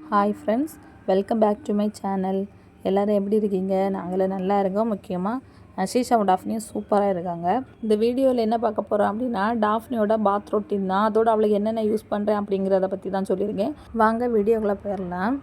Hi friends welcome back to my channel எல்லோரும் எப்படி இருக்கீங்க? நாங்களும் நல்லா இருக்கோம் முக்கியமாக ஷீஷா டாஃப்னியும் சூப்பராக இருக்காங்க. இந்த வீடியோவில் என்ன பார்க்க போகிறோம் அப்படின்னா டாஃப்னியோட பாத் ரொட்டின் தான். அதோட அவளுக்கு என்னென்ன யூஸ் பண்ணுறேன் அப்படிங்கிறத பற்றி தான் சொல்லியிருக்கேன். வாங்க வீடியோக்குள்ளே போயிடலாம்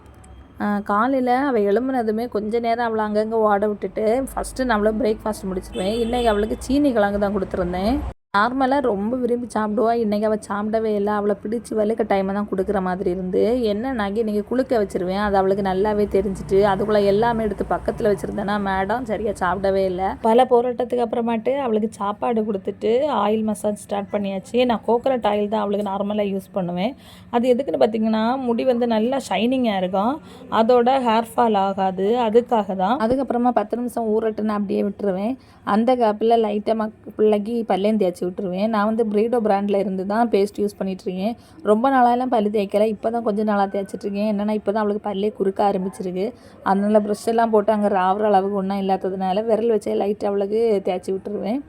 காலையில் அவள் எழும்புனதுமே கொஞ்ச நேரம் அவளை அங்கங்கே ஓட விட்டுட்டு ஃபஸ்ட்டு நம்மளும் பிரேக்ஃபாஸ்ட் முடிச்சிருவேன். இன்றைக்கி அவளுக்கு சீனி கிழங்கு தான் கொடுத்துருந்தேன். நார்மலாக ரொம்ப விரும்பி சாப்பிடுவா. இன்றைக்கி அவள் சாப்பிடவே இல்லை. அவளை பிடிச்சி வலுக்க டைமை தான் கொடுக்குற மாதிரி இருந்து. என்ன நகை இன்றைக்கி குளுக்க வச்சுருவேன். அது அவளுக்கு நல்லாவே தெரிஞ்சிட்டு அதுக்குள்ளே எல்லாமே எடுத்து பக்கத்தில் வச்சுருந்தேன்னா மேடம் சரியாக சாப்பிடவே இல்லை. பல போராட்டத்துக்கு அப்புறமாட்டு அவளுக்கு சாப்பாடு கொடுத்துட்டு ஆயில் மசாஜ் ஸ்டார்ட் பண்ணியாச்சு. நான் கோக்கரட் ஆயில் தான் அவளுக்கு நார்மலாக யூஸ் பண்ணுவேன். அது எதுக்குன்னு பார்த்தீங்கன்னா முடி வந்து நல்லா ஷைனிங்காக இருக்கும். அதோட ஹேர் ஃபால் ஆகாது. அதுக்காக தான். அதுக்கப்புறமா பத்து நிமிஷம் ஊரட்டுன்னு அப்படியே விட்டுருவேன். அந்த கேப்பில் லைட்டாக மக் பிள்ளைக்கு பல்லேந்தியாச்சு விட்டுருவேன். நான் வந்து ப்ரீடோ பிராண்டில் இருந்து தான் பேஸ்ட் யூஸ் பண்ணிகிட்ருக்கேன் ரொம்ப நாளாலாம் பல்லு தேய்க்கல. இப்போ தான் கொஞ்சம் நாளாக தேய்ச்சிட்ருக்கேன் என்னென்னா இப்போ தான் அவளுக்கு பல்லே குறுக்க ஆரம்பிச்சிருக்கு. அதனால் ப்ரெஷ் எல்லாம் போட்டு அங்கே ராவுற அளவுக்கு ஒன்றும் இல்லாததுனால விரல் வச்சே லைட்டாக அவளுக்கு தேய்ச்சி விட்டுருவேன்.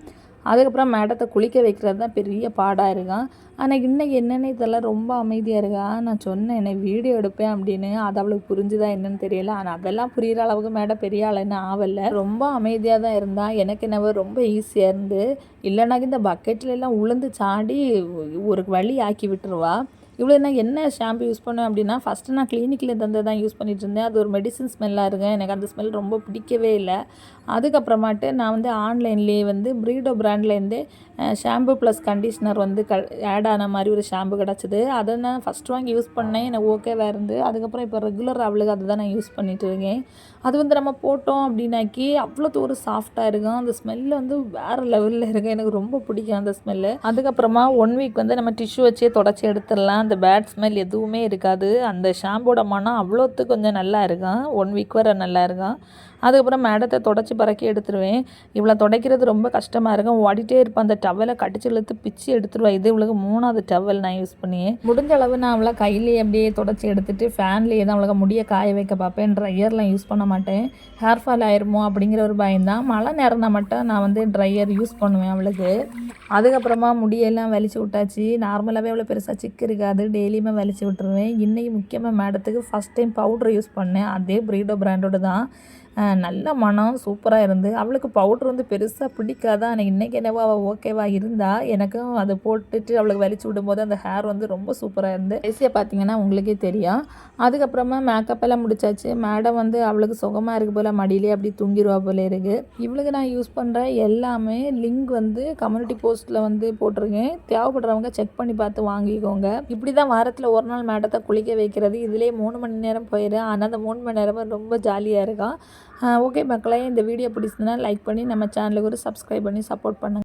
அதுக்கப்புறம் மேடத்தை குளிக்க வைக்கிறது தான் பெரிய பாடாக இருக்கான் ஆனால் இன்றைக்கி என்னென்னு இதெல்லாம் ரொம்ப அமைதியாக இருக்கா? நான் சொன்னேன் என்னை வீடியோ எடுப்பேன் அப்படின்னு. அது அவளுக்கு புரிஞ்சுதா என்னன்னு தெரியல. ஆனால் அதெல்லாம் புரிகிற அளவுக்கு மேடம் பெரிய ஆளுன்னு ஆவலை. ரொம்ப அமைதியாக தான் இருந்தா. எனக்கு என்னவோ ரொம்ப ஈஸியாக இருந்து. இல்லைனாக்கி இந்த பக்கெட்ல எல்லாம் உளுந்து சாடி ஒரு வழி ஆக்கி விட்டுருவா. இவ்வளோ நான் என்ன ஷாம்பு யூஸ் பண்ணுவேன் அப்படின்னா ஃபஸ்ட்டு நான் கிளினிக்கில் தந்து தான் யூஸ் பண்ணிகிட்டு இருந்தேன். அது ஒரு மெடிசன் ஸ்மெல்லாக இருக்கும் எனக்கு அந்த ஸ்மெல் ரொம்ப பிடிக்கவே இல்லை. அதுக்கப்புறமாட்டு நான் வந்து ஆன்லைன்லேயே வந்து ப்ரீடோ பிராண்ட்லேருந்து ஷாம்பு ப்ளஸ் கண்டிஷ்னர் வந்து க ஆட் ஆன மாதிரி ஒரு ஷாம்பு கிடச்சிது. அதை நான் ஃபஸ்ட் வாங்கி யூஸ் பண்ணேன். எனக்கு ஓகேவாக இருந்து. அதுக்கப்புறம் இப்போ ரெகுலர் அவளுக்கு அதை தான் நான் யூஸ் பண்ணிகிட்டு இருக்கேன். அது வந்து நம்ம போட்டோம் அப்படின்னாக்கி அவ்வளோ தூரம் சாஃப்டாக இருக்கும். அந்த ஸ்மெல்லு வந்து வேறு லெவலில் இருக்கும். எனக்கு ரொம்ப பிடிக்கும் அந்த ஸ்மெல்லு அதுக்கப்புறமா ஒன் வீக் வந்து நம்ம டிஷ்யூ வச்சே தொடச்சி எடுத்துடலாம். அந்த பேட் ஸ்மெல் எதுவுமே இருக்காது. அந்த ஷாம்போட மனம் அவ்வளோத்து கொஞ்சம் நல்லா இருக்கும். ஒன் வீக் வர நல்லா இருக்கும். அதுக்கப்புறம் மேடத்தை தொடச்சி பறக்கி எடுத்துருவேன். இவ்வளோ துடைக்கிறது ரொம்ப கஷ்டமாக இருக்கும். ஓடிட்டே இருப்பேன். அந்த டவலை கடிச்சு இழுத்து பிச்சு எடுத்துருவேன். இது இவ்வளோ மூணாவது டவல் நான் யூஸ் பண்ணியேன் முடிஞ்ச அளவு நான் அவளை கையிலேயே அப்படியே தொடச்சி எடுத்துட்டு ஃபேன்லேயே தான் அவளுக்கு முடிய காய வைக்க பார்ப்பேன். ட்ரையர்லாம் யூஸ் பண்ண மாட்டேன். ஹேர் ஃபால் ஆயிருமோ அப்படிங்கிற ஒரு பயம்தான். மழை நேரம்னா மட்டும் நான் வந்து ட்ரையர் யூஸ் பண்ணுவேன் அவளுக்கு. அதுக்கப்புறமா முடியெல்லாம் வலிச்சு விட்டாச்சு. நார்மலாகவே அவ்வளோ பெருசாக சிக்கு இருக்காது. டெய்லியுமே வலிச்சு விட்டுருவேன். இன்றைக்கி முக்கியமாக மேடத்துக்கு ஃபஸ்ட் டைம் பவுட்ரு யூஸ் பண்ணேன். அதே ப்ரீடோ பிராண்டோடு தான். நல்ல மனம் சூப்பராக இருந்து. அவளுக்கு பவுட்ரு வந்து பெருசாக பிடிக்காதான் ஆனால் இன்றைக்கி என்னவோ அவள் ஓகேவா இருந்தால் எனக்கும் அதை போட்டுட்டு அவளுக்கு வலிச்சு விடும்போது அந்த ஹேர் வந்து ரொம்ப சூப்பராக இருந்து. கடைசியாக பார்த்தீங்கன்னா உங்களுக்கே தெரியும். அதுக்கப்புறமா மேக்கப் எல்லாம் முடிச்சாச்சு. மேடம் வந்து அவளுக்கு சுகமாக இருக்கு போல் மடியிலே அப்படி தூங்கிடுவா போல இருக்குது இவளுக்கு நான் யூஸ் பண்ணுற எல்லாமே லிங்க் வந்து கம்யூனிட்டி போஸ்ட்டில் வந்து போட்டிருக்கேன். தேவைப்படுறவங்க செக் பண்ணி பார்த்து வாங்கிக்கோங்க. இப்படி தான் வாரத்தில் ஒரு நாள் மேடத்தை குளிக்க வைக்கிறது. இதுலேயே மூணு மணி நேரம் போயிடும். ஆனால் அந்த மூணு மணி நேரமும் ரொம்ப ஜாலியாக இருக்கும் ஓகே மக்களே இந்த வீடியோ பிடிச்சதுன்னா லைக் பண்ணி நம்ம சேனலுக்கு ஒரு சப்ஸ்கிரைப் பண்ணி சப்போர்ட் பண்ணுங்கள்